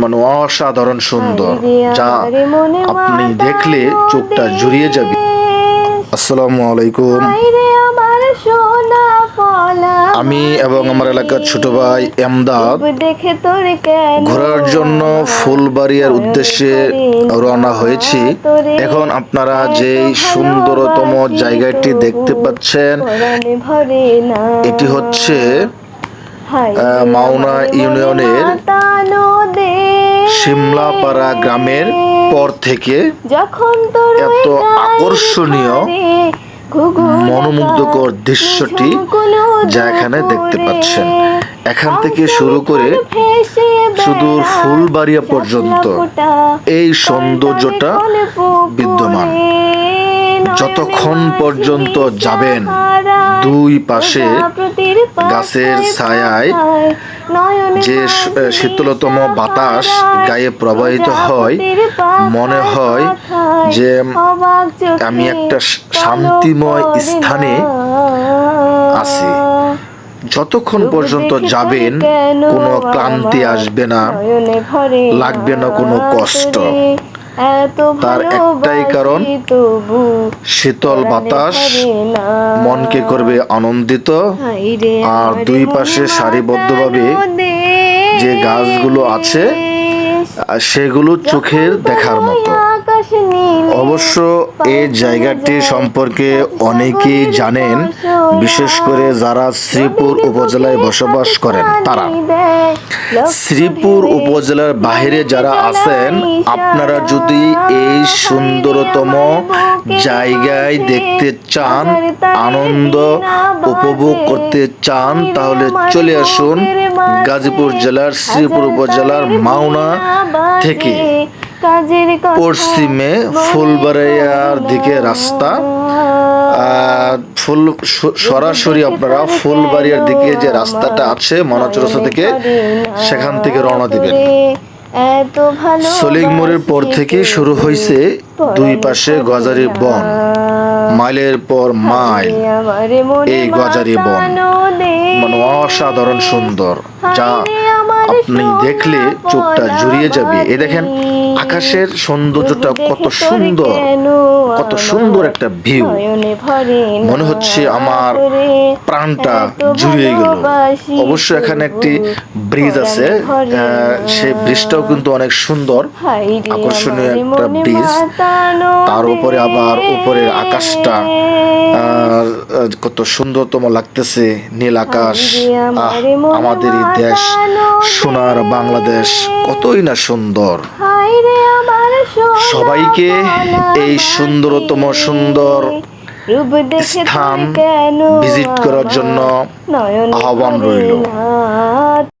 মানে অসাধারণ সুন্দর। যা আপনি দেখলে চোখটা জুড়িয়ে যাবে। আসসালামু আলাইকুম। আমি এবং আমার এলাকার ছোট ভাই এমদাদ। ঘোরার জন্য ফুলবাড়িয়ার উদ্দেশ্যে রওনা হয়েছি। এখন আপনারা যেই সুন্দরতম জায়গাটি দেখতে পাচ্ছেন এটি হচ্ছে মাওনা ইউনিয়নের। সিমলাপাড়া গ্রামের পর থেকে যখন এত আকর্ষণীয় মনোমুগ্ধকর দৃশ্যটি যা এখানে দেখতে পাচ্ছেন। এখান থেকে শুরু করে সুদূর ফুলবাড়িয়া পর্যন্ত এই সৌন্দর্যটা বিদ্যমান। যতক্ষণ পর্যন্ত যাবেন, দুই পাশে গাছের ছায়ায় যে শীতলতম বাতাস গায়ে প্রবাহিত হয়, মনে হয় যে আমি একটা শান্তিময় স্থানে আছি। যতক্ষণ পর্যন্ত যাবেন, কোনো ক্লান্তি আসবে না, লাগবে না কোনো কষ্ট। তোরে, তার একটাই কারণ শীতল বাতাস মনকে করবে আনন্দিত আর দুই পাশে সারিবদ্ধভাবে যে গাছগুলো আছে সেগুলো চোখের দেখার মতো। অবশ্য এই জায়গাটি সম্পর্কে অনেকেই জানেন, বিশেষ করে যারা শ্রীপুর উপজেলায় বসবাস করেন তারা। শ্রীপুর উপজেলার বাইরে যারা আছেন, আপনারা যদি এই সুন্দরতম জায়গায় দেখতে চান, আনন্দ উপভোগ করতে চান, তাহলে চলে আসুন গাজীপুর জেলার শ্রীপুর উপজেলার মাওনা থেকে। পশ্চিমে ফুলবাড়িয়ার দিকে রাস্তা ফুল সরাসরি আপনারা ফুলবাড়িয়ার দিকে যে রাস্তাটা আছে মনাচরসা থেকে সেখান থেকে রওনা দিবেন। সলিং মোড়ের পর থেকে শুরু হয়েছে দুই পাশে গজারি বন। মাইলের পর মাইল এই গজারি বন। মানে অসাধারণ সুন্দর। যা আপনি দেখলে চোখটা জুড়িয়ে যাবে। এ দেখেন আকাশের সৌন্দর্যটা কত সুন্দর কত সুন্দর একটা ভিউ। মনে হচ্ছে আমার প্রাণটা জুড়িয়ে গেল। অবশ্য এখানে একটি ব্রিজ আছে সেই ব্রিজটাও কিন্তু অনেক সুন্দর। আকর্ষণীয় একটা ব্রিজ। তার উপরে আবার উপরের আকাশটা কত সুন্দরতম লাগতেছে নীল আকাশ। আমাদের এই দেশ সোনার বাংলাদেশ কতই না সুন্দর। সবাইকে এই সুন্দরতম সুন্দর স্থান ভিজিট করার জন্য আহ্বান রইল।